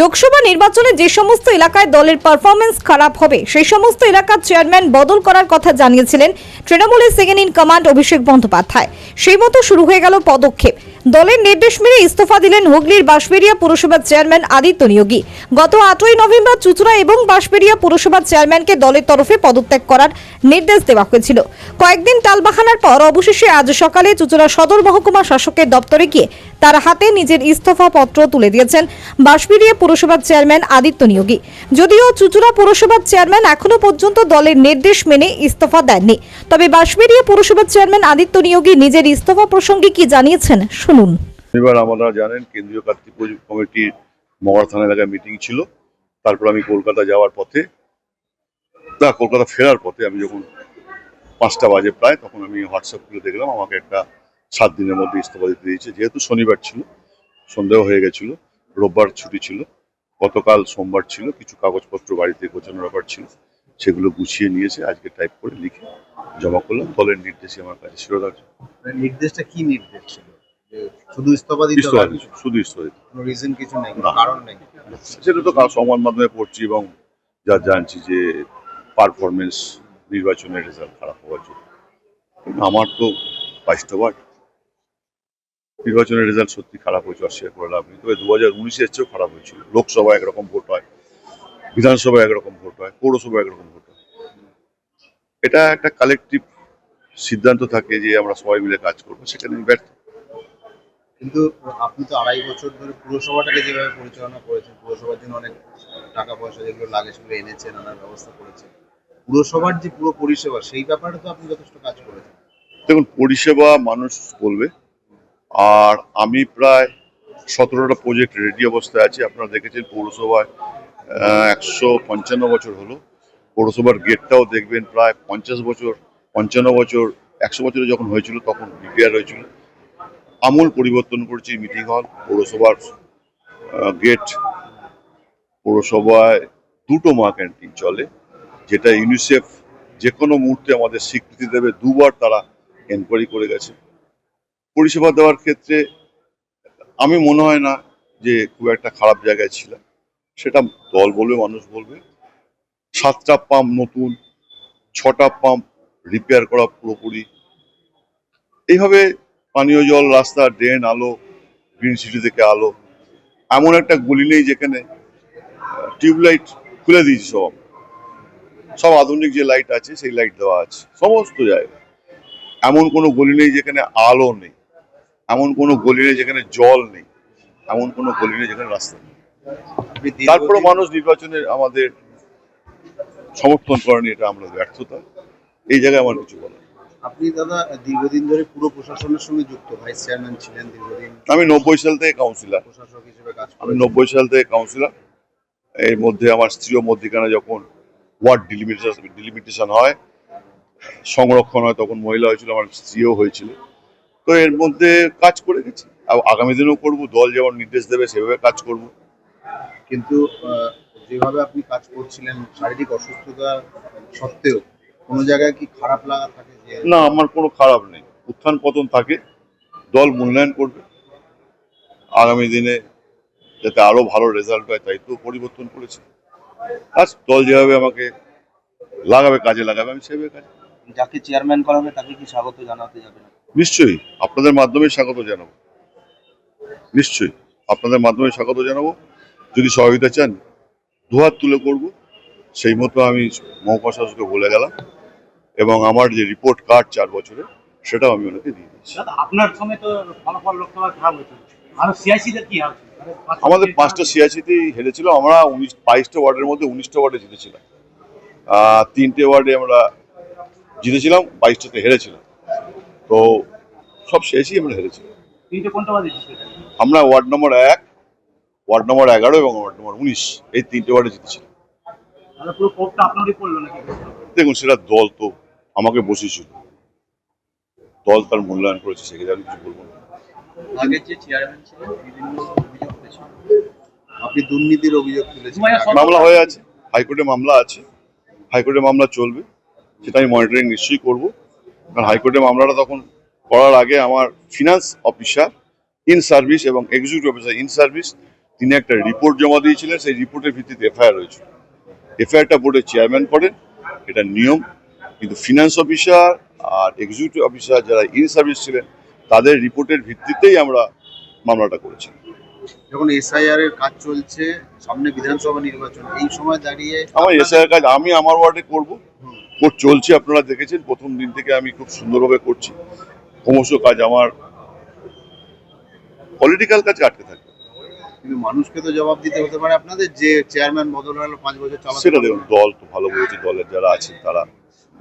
লোকসভা নির্বাচনে যে সমস্ত এলাকায় দলের পারফরমেন্স খারাপ হবে, সেই সমস্ত এলাকার চেয়ারম্যান বদল করার কথা জানিয়েছিলেন তৃণমূলের second in command Abhishek Bandyopadhyay. সেই মতো শুরু হয়ে গেল পদক্ষেপ। দলের নির্দেশ মেনে ইস্তফা দিলেন হুগলির বাঁশবেড়িয়া পুরসভার চেয়ারম্যান আদিত্য নিয়োগী। গত আটই নভেম্বর চুচুড়া এবং বাঁশবেড়িয়া পুরসভার চেয়ারম্যানকে দলের তরফে পদত্যাগ করার নির্দেশ দেওয়া হয়েছিল। কয়েকদিন টালবাহানার পর অবশেষে আজ সকালে চুচুড়া সদর মহকুমা শাসকের দপ্তরে গিয়ে তার হাতে নিজের ইস্তফা পত্র তুলে দিয়েছেন বাঁশবেড়িয়া পুরসভার চেয়ারম্যান আদিত্য নিয়োগী। যদিও চুচুড়া পুরসভার চেয়ারম্যান এখনও পর্যন্ত দলের নির্দেশ মেনে ইস্তফা দেননি। তবে বাঁশবেড়িয়া পুরসভার চেয়ারম্যান আদিত্য নিয়োগী নিজের ইস্তফা প্রসঙ্গে কি জানিয়েছেন শুনুন এবার আমরা জানেন কেন্দ্রীয় কার্তিক পুজো কমিটির মগরা থানা এলাকায় মিটিং ছিল। তারপর আমি কলকাতা যাওয়ার পথে তা কলকাতা ফেরার পথে আমি যখন পাঁচটা বাজে প্রায় তখন আমি হোয়াটসঅ্যাপ খুলে দেখলাম আমাকে একটা সাত দিনের মধ্যে ইস্তফা দিতে দিয়েছে। যেহেতু শনিবার ছিল সন্দেহ হয়ে গেছিল রোববার ছুটি ছিল গতকাল সোমবার ছিল কিছু কাগজপত্র বাড়িতে গোছানোর ব্যাপার ছিল সেগুলো গুছিয়ে নিয়েছে আজকে টাইপ করে লিখে জমা করলাম। দলের নির্দেশে আমার কাছে শিরোধার্য। মানে নির্দেশটা কি নির্দেশ ছিল? শুধু ইস্তফা দিতে হবে শুধু ইস্তফা দিতে কোনো রিজন কিছু নেই কারণ নেই। সেটা তো সংবাদ মাধ্যমে পড়ছি এবং যা জানছি যে পারফরমেন্স নির্বাচনের রেজাল্ট খারাপ হওয়ার জন্য। আমার তো বাইশটা ওয়ার্ড নির্বাচনের রেজাল্ট সত্যি খারাপ হয়েছে অস্বীকার করে লাভ নেই। তবে দু হাজার উনিশের চেয়েও খারাপ হয়েছিল। লোকসভা একরকম ভোট হয় বিধানসভা একরকম ভোট হয় পৌরসভা একরকম ভোট হয়। এটা একটা কালেকটিভ সিদ্ধান্ত থাকে যে আমরা সবাই মিলে কাজ করব সেখানে ব্যর্থ। কিন্তু আপনি তো আড়াই বছর ধরে পুরসভাটাকে যেভাবে পরিচালনা করেছেন, পুরসভার জন্য অনেক টাকা পয়সা যেগুলো লাগে সেগুলো এনেছেন নানান ব্যবস্থা করেছেন। পুরসভার যে পুরো পরিষেবা, সেই ব্যাপারে তো আপনি যথেষ্ট কাজ করেছেন। দেখুন, পরিষেবা মানুষ বলবে আর আমি প্রায় সতেরোটা প্রজেক্ট রেডি অবস্থায় আছি। আপনারা দেখেছেন পৌরসভায় একশো পঞ্চান্ন বছর হলো। পৌরসভার গেটটাও দেখবেন, প্রায় পঞ্চাশ বছর, পঞ্চান্ন বছর, একশো বছরে যখন হয়েছিল, তখন রিপেয়ার হয়েছিল। আমূল পরিবর্তন করেছি মিটিং হল পৌরসভার গেট পৌরসভায় দুটো মা ক্যান্টিন চলে, যেটা ইউনিসেফ যে কোনো মুহূর্তে আমাদের স্বীকৃতি দেবে, দুবার তারা এনকোয়ারি করে গেছে। পরিষেবা দেওয়ার ক্ষেত্রে আমি মনে হয় না যে খুব একটা খারাপ জায়গায় ছিলাম। সেটা দল বলবে, মানুষ বলবে। সাতটা পাম্প নতুন, ছটা পাম্প রিপেয়ার করা পুরোপুরি। এইভাবে পানীয় জল রাস্তা ড্রেন আলো গ্রিন সিটি থেকে আলো। এমন একটা গলি নেই যেখানে টিউবলাইট খুলে দিয়েছি সব। সব আধুনিক যে লাইট আছে সেই লাইট দেওয়া আছে সমস্ত জায়গায়। এমন কোনো গলি নেই যেখানে আলো নেই। এমন কোনো গলি নেই যেখানে জল নেই। এমন কোনো গলি নেই যেখানে রাস্তা নেই। তারপরে মানুষ নির্বাচনে আমাদের সমর্থন করেনি এটা আমরা ব্যর্থতা। এই জায়গায় আমার কিছু বলার। আপনি দাদা দীর্ঘদিন ধরে পুরো প্রশাসনের সঙ্গে যুক্ত ভাইস চেয়ারম্যান ছিলেন দীর্ঘদিন। আমি নব্বই সাল থেকে কাউন্সিলর প্রশাসক হিসেবে কাজ আমি নব্বই সাল থেকে কাউন্সিলর এর মধ্যে আমার স্ত্রীও মধ্যিখানে যখন ওয়ার্ড ডিলিমিটেশন ডিলিমিটেশন হয় সংরক্ষণ হয় তখন মহিলা হয়েছিল আমার স্ত্রীও হয়েছিল। তো এর মধ্যে কাজ করে গেছি। আর আগামী দিনেও করব দল যেমন নির্দেশ দেবে সেভাবে কাজ করব। কিন্তু যেভাবে আপনি কাজ করছিলেন শারীরিক অসুস্থতা সত্ত্বেও কোনো জায়গায় কি খারাপ লাগা থাকে? না আমার কোনো খারাপ নেই। উত্থান পতন থাকে দল মূল্যায়ন করবে। আগামী দিনে যাতে আরও ভালো রেজাল্ট হয় তাই তো পরিবর্তন করেছে। আর দল যেভাবে আমাকে লাগাবে কাজে লাগাবে আমি সেভাবে কাজ যাকে চেয়ারম্যান করা হবে তাকে কি স্বাগত জানাতে যাবে না? নিশ্চয়ই আপনাদের মাধ্যমে স্বাগত জানাব। নিশ্চয়ই আপনাদের মাধ্যমে স্বাগত জানাব। যদি সহযোগিতা চান দুহাত তুলে করব। সেই মতো আমি মহকুমা শাসককে বলে গেলাম। এবং আমার যে রিপোর্ট কার্ড চার বছরের সেটাও আমি ওনাকে দিয়ে দিয়েছি। আপনার সঙ্গে তো ফলাফল লোকসভা খারাপ হয়েছে। আর সিআইসিদের কি হচ্ছে আমাদের পাঁচটা সিয়াসিতেই হেরেছিল। আমরা উনিশ বাইশটা ওয়ার্ডের মধ্যে উনিশটা ওয়ার্ডে জিতেছিলাম। তিনটে ওয়ার্ডে আমরা জিতেছিলাম বাইশটাতে হেরেছিলাম। তো সব শেষই আমরা হেরেছিলাম। আমরা ওয়ার্ড নম্বর এক ওয়ার্ড নম্বর এগারো এবং ওয়ার্ড নম্বর উনিশ এই তিনটে ওয়ার্ডে জিতেছিলাম। দেখুন সেটা দল তো আমাকে বসিয়েছিল। দল তার মূল্যায়ন করেছে সেক্ষেত্রে আমি কিছু বলব না। আগের যে চেয়ারম্যান ছিলেন বিভিন্ন অভিযোগ উঠেছিল আপনি দুর্নীতির অভিযোগ তুলেছেন। মামলা হয়ে আছে হাইকোর্টে মামলা আছে হাইকোর্টে মামলা চলবে সেটা আমি মনিটরিং নিশ্চয়ই করব। কারণ হাইকোর্টে মামলাটা তখন করার আগে আমার ফিনান্স অফিসার ইন সার্ভিস এবং এক্সিকিউটিভ অফিসার ইন সার্ভিস তিনি একটা রিপোর্ট জমা দিয়েছিলেন সেই রিপোর্টের ভিত্তিতে এফআইআর হয়েছে এফআইআরটা বোর্ডের চেয়ারম্যান করেন এটা নিয়ম। কিন্তু ফিনান্স অফিসার আর এক্সিকিউটিভ অফিসার যারা ইন সার্ভিস ছিলেন তাদের রিপোর্টের ভিত্তিতেই আমরা মামলাটা করেছি। যখন এসআইআর এর কাজ চলছে সামনে বিধানসভা নির্বাচন এই সময় দাঁড়িয়ে আমার এসআইয়ের কাজ আমি আমার ওয়ার্ডে করব। চলছে আপনারা দেখেছেন প্রথম দিন থেকে আমি খুব সুন্দরভাবে করছি। ক্রমশ কাজ আমার পলিটিক্যাল কাজ আটকে থাকে কিন্তু মানুষকে তো জবাব দিতে হতে পারে। আপনাদের যে চেয়ারম্যান বদল হলো পাঁচ বছর সেটা দেখুন দল তো ভালো বলেছে দলের যারা আছেন তারা।